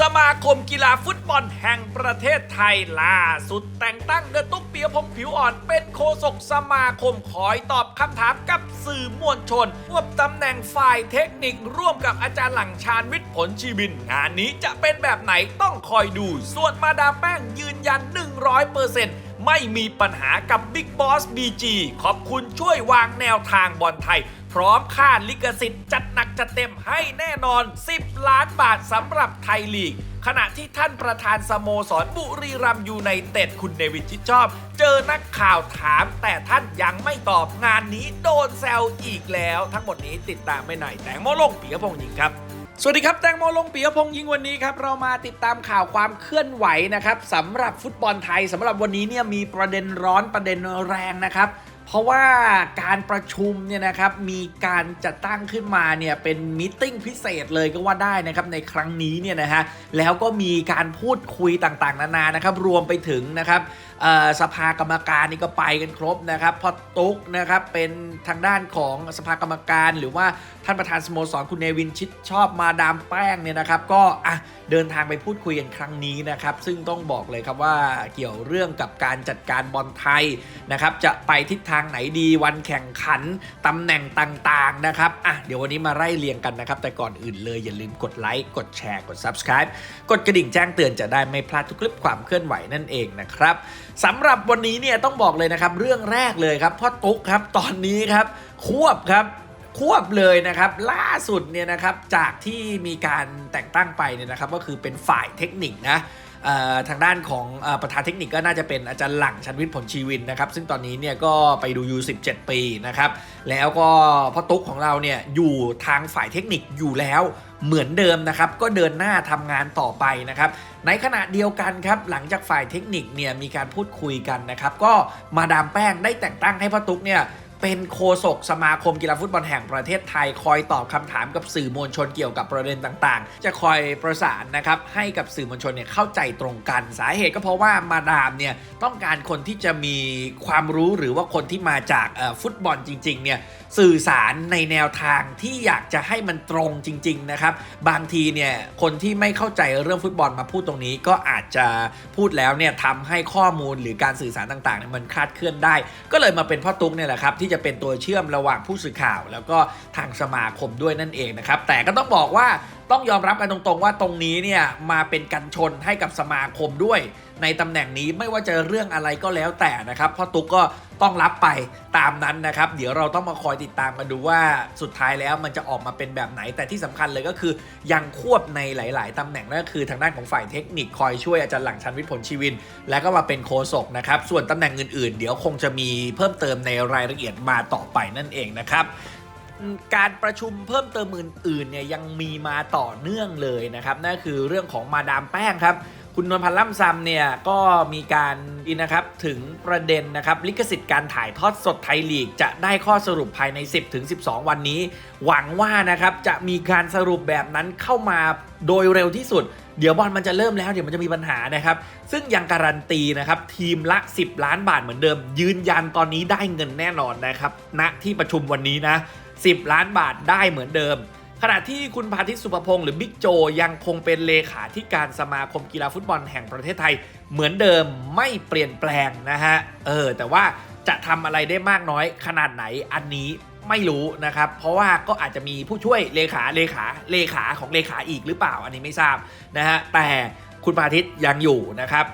สมาคมกีฬาฟุตบอลแห่งประเทศไทยล่าสุดแต่งตั้งเดอะตุ๊กเปียพงผิวอ่อนเป็นโฆษกสมาคมคอยตอบคำถามกับสื่อมวลชนควบตำแหน่งฝ่ายเทคนิคร่วมกับอาจารย์หลังชาญวิทย์ผลชีวิน งานนี้จะเป็นแบบไหนต้องคอยดู ส่วนมาดามแป้งยืนยัน 100%ไม่มีปัญหากับบิ๊กบอสบีจีขอบคุณช่วยวางแนวทางบอลไทย พร้อมค่าลิขสิทธิ์จัดหนักจัดเต็มให้แน่นอน 10 ล้านบาทสำหรับไทยลีก ขณะที่ท่านประธานสโมสรบุรีรัมยูไนเต็ดคุณเดวิดชิดชอบ เจอนักข่าวถาม แต่ท่านยังไม่ตอบงานนี้โดนแซวอีกแล้ว ทั้งหมดนี้ติดตามไม่หน่อยแตงโมลงปีกพงศ์ยิงครับสวัสดีครับ แตงโมลงปียพงษ์ยิงวันนี้ครับเรามาติดตามข่าวความเคลื่อนไหวนะครับสำหรับฟุตบอลไทยสำหรับวันนี้เนี่ยมีประเด็นร้อนประเด็นแรงนะครับ เพราะว่าการประชุมเนี่ยนะครับมีการจัดตั้งขึ้นมาเนี่ยเป็นมิทติ้งพิเศษเลยก็ว่าได้นะครับในครั้งนี้เนี่ยนะฮะแล้วก็มีการพูดคุยต่างๆ นานานะครับรวมไปถึงนะครับสภากรรมการนี่ก็ไปกันครบนะครับพอตุ๊กนะครับเป็นทางด้านของสภากรรมการ หรือว่าท่านประธานสโมสรคุณเนวินชิดชอบมาดามแป้งเนี่ยนะครับก็อะเดินทางไปพูดคุยกันครั้งนี้นะครับซึ่งต้องบอกเลยครับว่าเกี่ยวเรื่องกับการจัดการบอลไทยนะครับจะไปทิศทางางไหนดีวันแข่งขันตำแหน่งต่างๆนะครับอะเดี๋ยววันนี้มาไล่เรียงกันนะครับ แต่ก่อนอื่นเลยอย่าลืมกดไลค์กดแชร์กด Subscribe กดกระดิ่งแจ้งเตือนจะได้ไม่พลาดทุกคลิปความเคลื่อนไหวนั่นเองนะครับสำหรับวันนี้เนี่ยต้องบอกเลยนะครับเรื่องแรกเลยครับพ่อตุ๊กครับตอนนี้ครับควบครับควบเลยนะครับล่าสุดเนี่ยนะครับจากที่มีการแต่งตั้งไปเนี่ยนะครับก็คือเป็นฝ่ายเทคนิคนะ ทางด้านของอประธานเทคนิคก็น่าจะเป็นอาจารย์หลังชันวิทย์ผลชีวินนะครับ ซึ่งตอนนี้เนี่ยก็ไปดูยู17 ปีนะครับ แล้วก็พ่อตุ๊กของเราเนี่ยอยู่ทางฝ่ายเทคนิคอยู่แล้วเหมือนเดิมนะครับ ก็เดินหน้าทำงานต่อไปนะครับ ในขณะเดียวกันครับ หลังจากฝ่ายเทคนิคเนี่ยมีการพูดคุยกันนะครับ ก็มาดามแป้งได้แต่งตั้งให้พ่อตุ๊กเนี่ย เป็นโฆษกสมาคมกีฬาฟุตบอลแห่งประเทศไทย คอยตอบคำถามกับสื่อมวลชนเกี่ยวกับประเด็นต่างๆ จะคอยประสานนะครับให้กับสื่อมวลชนเนี่ยเข้าใจตรงกันสาเหตุก็เพราะว่ามาดามเนี่ยต้องการคนที่จะมีความรู้หรือว่าคนที่มาจากฟุตบอลจริงๆเนี่ยสื่อสารในแนวทางที่อยากจะให้มันตรงจริง ๆ นะครับ บางทีเนี่ยคนที่ไม่เข้าใจเรื่องฟุตบอลมาพูดตรงนี้ก็อาจจะพูดแล้วเนี่ยทำให้ข้อมูลหรือการสื่อสารต่างๆเนี่ยมันคลาดเคลื่อนได้ ก็เลยมาเป็นพ่อตุ๊กเนี่ยแหละครับที่จะเป็นตัวเชื่อมระหว่างผู้สื่อข่าว แล้วก็ทางสมาคมด้วยนั่นเองนะครับแต่ก็ต้องบอกว่า ต้องยอมรับกันตรงๆว่าตรงนี้เนี่ยมาเป็นกันชนให้กับสมาคมด้วย ในตำแหน่งนี้ไม่ว่าจะเรื่องอะไรก็แล้วแต่นะครับพ่อตุ๊กก็ต้องรับไปตามนั้นนะครับ เดี๋ยวเราต้องมาคอยติดตามกันดูว่าสุดท้ายแล้วมันจะออกมาเป็นแบบไหน แต่ที่สำคัญเลยก็คือ ยังควบในหลาย ๆตำแหน่งนั่นก็คือทางด้านของฝ่ายเทคนิคคอยช่วยอาจารย์หลังชันวิทย์ผลชีวิน แล้วก็มาเป็นโคศกนะครับส่วนตำแหน่งอื่น ๆ เดี๋ยวคงจะมีเพิ่มเติมในรายละเอียดมาต่อไปนั่นเองนะครับ การประชุมเพิ่มเติมอื่นๆเนี่ยยังมีมาต่อเนื่องเลยนะครับนั่นคือเรื่องของมาดามแป้งครับ คุณนวลพันธ์ล่ำซำเนี่ยก็มีการอินนะครับถึงประเด็นนะครับลิขสิทธิ์การถ่ายทอดสดไทยลีก จะได้ข้อสรุปภายใน 10-12 วันนี้ หวังว่านะครับจะมีการสรุปแบบนั้นเข้ามาโดยเร็วที่สุดเดี๋ยวบอลมันจะเริ่มแล้วเดี๋ยวมันจะมีปัญหานะครับ ซึ่งยังการันตีนะครับ ทีมละ 10 ล้านบาทเหมือนเดิม ยืนยันตอนนี้ได้เงินแน่นอนนะครับณที่ประชุมวันนี้นะ 10 ล้านบาทได้เหมือนเดิม ขณะที่คุณพาทิตสุภพงศ์หรือบิ๊กโจยังคงเป็นเลขาธิการสมาคมกีฬาฟุตบอลแห่งประเทศไทย เหมือนเดิมไม่เปลี่ยนแปลงนะฮะเออแต่ว่าจะทำอะไรได้มากน้อยขนาดไหนอันนี้ไม่รู้นะครับ เพราะว่าก็อาจจะมีผู้ช่วยเลขาเลขาเลขาของเลขาอีกหรือเปล่าอันนี้ไม่ทราบนะฮะแต่คุณพาทิตยังอยู่นะครับ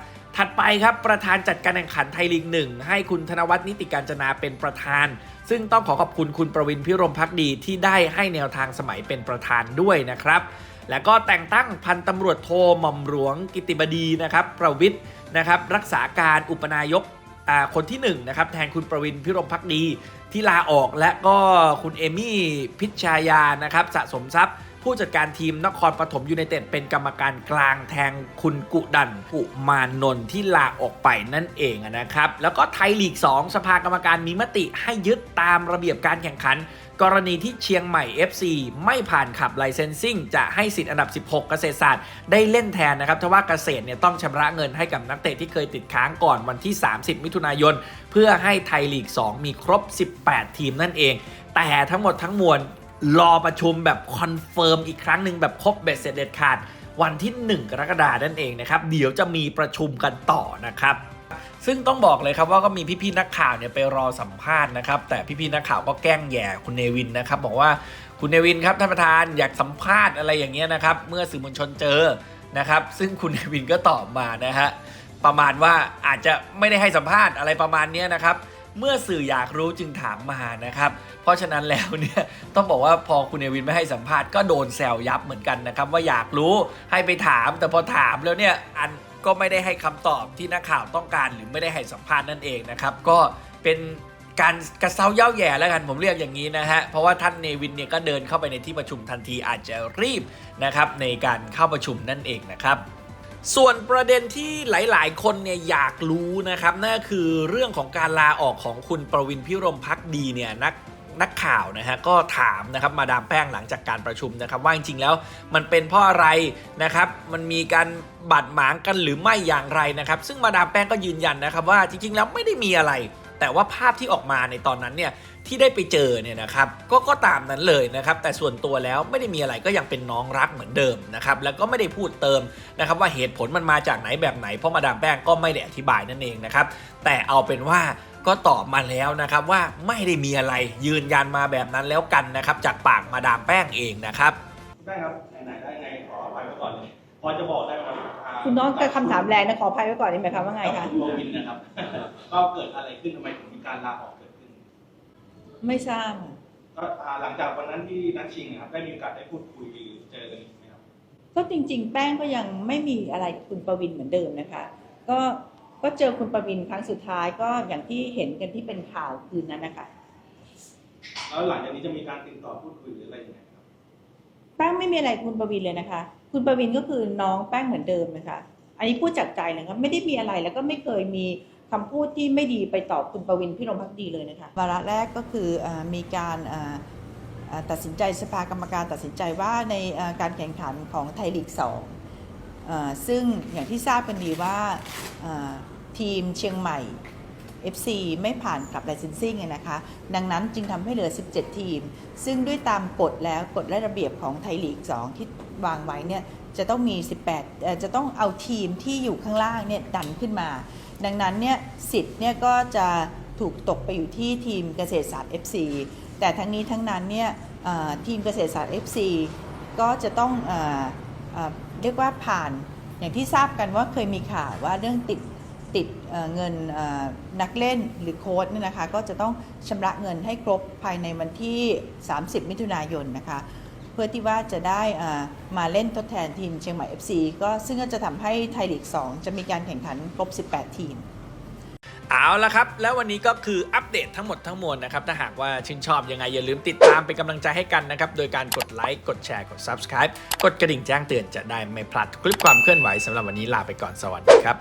ถัดไปครับประธานจัดการแข่งขันไทยลีกหนึ่งให้คุณธนวัฒน์นิติการจนาเป็นประธาน ซึ่งต้องขอขอบคุณคุณประวินพิรมพักดีที่ได้ให้แนวทางสมัยเป็นประธานด้วยนะครับแล้วก็แต่งตั้งพันตำรวจโทหม่อมหลวงกิติบดีนะครับประวิทย์นะครับรักษาการอุปนายกอ่าคนที่1นะครับแทนคุณประวินพิรมพักดีที่ลาออกและก็คุณเอมี่พิชชายานะครับสะสมทรัพย์ ผู้จัดการทีมนครปฐมยูไนเต็ดเป็นกรรมการกลางแทนคุณกุดันกุมานนท์ที่ลาออกไปนั่นเองนะครับ แล้วก็ไทยลีก 2 สภากรรมการมีมติให้ยึดตามระเบียบการแข่งขัน กรณีที่เชียงใหม่ FC ไม่ผ่านขับไลเซนซิ่งจะให้สิทธิ์อันดับ 16 เกษตรศาสตร์ได้เล่นแทนนะครับทว่าเกษตรเนี่ยต้องชำระเงินให้กับนักเตะที่เคยติดค้างก่อนวันที่ 30 มิถุนายน เพื่อให้ไทยลีก 2 มีครบ 18 ทีมนั่นเอง แต่ทั้งหมดทั้งมวล รอประชุมแบบคอนเฟิร์มอีกครั้งหนึ่งแบบครบเบ็ดเสร็จเด็ดขาด วันที่ 1 กรกฎานั่นเองนะครับเดี๋ยวจะมีประชุมกันต่อนะครับซึ่งต้องบอกเลยครับว่าก็มีพี่ๆนักข่าวเนี่ยไปรอสัมภาษณ์นะครับแต่พี่ๆนักข่าวก็แกล้งแย่คุณเนวินนะครับบอกว่าคุณเนวินครับท่านประธานอยากสัมภาษณ์อะไรอย่างเงี้ยนะครับเมื่อสื่อมวลชนเจอนะครับซึ่งคุณเนวินก็ตอบมานะฮะประมาณว่าอาจจะไม่ได้ให้สัมภาษณ์อะไรประมาณนี้นะครับ เมื่อสื่ออยากรู้จึงถามมานะครับ เพราะฉะนั้นแล้วเนี่ยต้องบอกว่าพอคุณเนวินไม่ให้สัมภาษณ์ก็โดนแซวยับเหมือนกันนะครับ ว่าอยากรู้ให้ไปถาม แต่พอถามแล้วเนี่ยอันก็ไม่ได้ให้คำตอบที่นักข่าวต้องการหรือไม่ได้ให้สัมภาษณ์นั่นเองนะครับ ก็เป็นการกระเซาเย้าแย่แล้วกันผมเรียกอย่างนี้นะฮะ เพราะว่าท่านเนวินเนี่ยก็เดินเข้าไปในที่ประชุมทันทีอาจจะรีบนะครับในการเข้าประชุมนั่นเองนะครับ ส่วนประเด็นที่หลาย ๆ คนเนี่ยอยากรู้นะครับนั่นคือเรื่องของการลาออกของคุณประวินพิรมพักดีเนี่ยนักนักข่าวนะฮะก็ถามนะครับมาดามแป้งหลังจากการประชุมนะครับว่าจริงๆแล้วมันเป็นเพราะอะไรนะครับมันมีการบาดหมางกันหรือไม่อย่างไรนะครับ ซึ่งมาดามแป้งก็ยืนยันนะครับว่าจริงๆแล้วไม่ได้มีอะไร แต่ว่าภาพที่ออกมาในตอนนั้นเนี่ยที่ได้ไปเจอเนี่ยนะครับก็ก็ตามนั้นเลยนะครับแต่ส่วนตัวแล้วไม่ได้มีอะไรก็ยังเป็นน้องรักเหมือนเดิมนะครับแล้วก็ไม่ได้พูดเติมนะครับว่าเหตุผลมันมาจากไหนแบบไหนเพราะมาดามแป้งก็ไม่ได้อธิบายนั่นเองนะครับแต่เอาเป็นว่าก็ตอบมาแล้วนะครับว่าไม่ได้มีอะไรยืนยันมาแบบนั้นแล้วกันนะครับจากปากมาดามแป้งเองนะครับได้ครับไหนๆได้ไงขออภัยไว้ก่อนเลยพอจะบอกได้ไหมครับาคุณน้องกับคำถามแรงนะขออภัยไว้ก่อนได้ไหมคะว่าไงคะกับณโรบินนะครับก็เกิดอะไรขึ้นทำไมถึงมีการลาออกเกิดขึ้น ไม่ทราบค่ะก็อ่าหลังจากวันนั้นที่นัดชิงนะครับได้มีโอกาสได้พูดคุยเจอกันอีกไหมครับก็จริง ๆ แป้งก็ยังไม่มีอะไรกับคุณประวินเหมือนเดิมนะคะ ก็ก็เจอคุณประวินครั้งสุดท้ายก็อย่างที่เห็นกันที่เป็นข่าวคืนนั้นนะคะ แล้วหลังจากนี้จะมีการติดต่อพูดคุยหรืออะไรยังไงครับแป้งไม่มีอะไรกับคุณประวินเลยนะคะ คุณประวินก็คือน้องแป้งเหมือนเดิมนะคะ อันนี้พูดจากใจนะคะไม่ได้มีอะไรแล้วก็ไม่เคยมี คำพูดที่ไม่ดีไปตอบคุณประวินพี่รมพักดีเลยนะคะวาระแรกก็คืออมีการตัดสินใจสภากรรมการตัดสินใจว่าในการแข่งขันของไทยลีก2เอ่อซึ่งอย่างที่ทราบกันดีว่าทีมเชียงใหม่ FC ไม่ผ่านกับ licensing อะนะคะ ดังนั้นจึงทำให้เหลือ 17 ทีม ซึ่งด้วยตามกฎแล้วกฎและระเบียบของไทยลีก 2 ที่วางไว้เนี่ยจะต้องมี 18 จะต้องเอาทีมที่อยู่ข้างล่างเนี่ยดันขึ้นมา ดังนั้นเนี่ยสิทธิ์เนี่ยก็จะถูกตกไปอยู่ที่ทีมเกษตรศาสตร์ FC แต่ทั้งนี้ทั้งนั้นเนี่ยทีมเกษตรศาสตร์ FC ก็จะต้องเออเอเรียกว่าผ่านอย่างที่ทราบกันว่าเคยมีข่าวว่าเรื่องติดติดเเงินนักเล่นหรือโค้ดเนี่ยนะคะก็จะต้องชำระเงินให้ครบภายในวันที่ 30 มิถุนายนนะคะ พื่อที่ว่าจะได้มาเล่นทดแทนทีมเชียงใหม่ FC ก็ซึ่งก็จะทำให้ไทยลีก 2 จะมีการแข่งขันครบ 18 ทีมเอาละครับ แล้ววันนี้ก็คืออัปเดตทั้งหมดทั้งมวลนะครับ ถ้าหากว่าชื่นชอบยังไง อย่าลืมติดตามเป็นกำลังใจให้กันนะครับ โดยการกดไลค์ กดแชร์ กด Subscribe กดกระดิ่งแจ้งเตือนจะได้ไม่พลาดคลิปความเคลื่อนไหวสำหรับวันนี้ลาไปก่อนสวัสดีครับ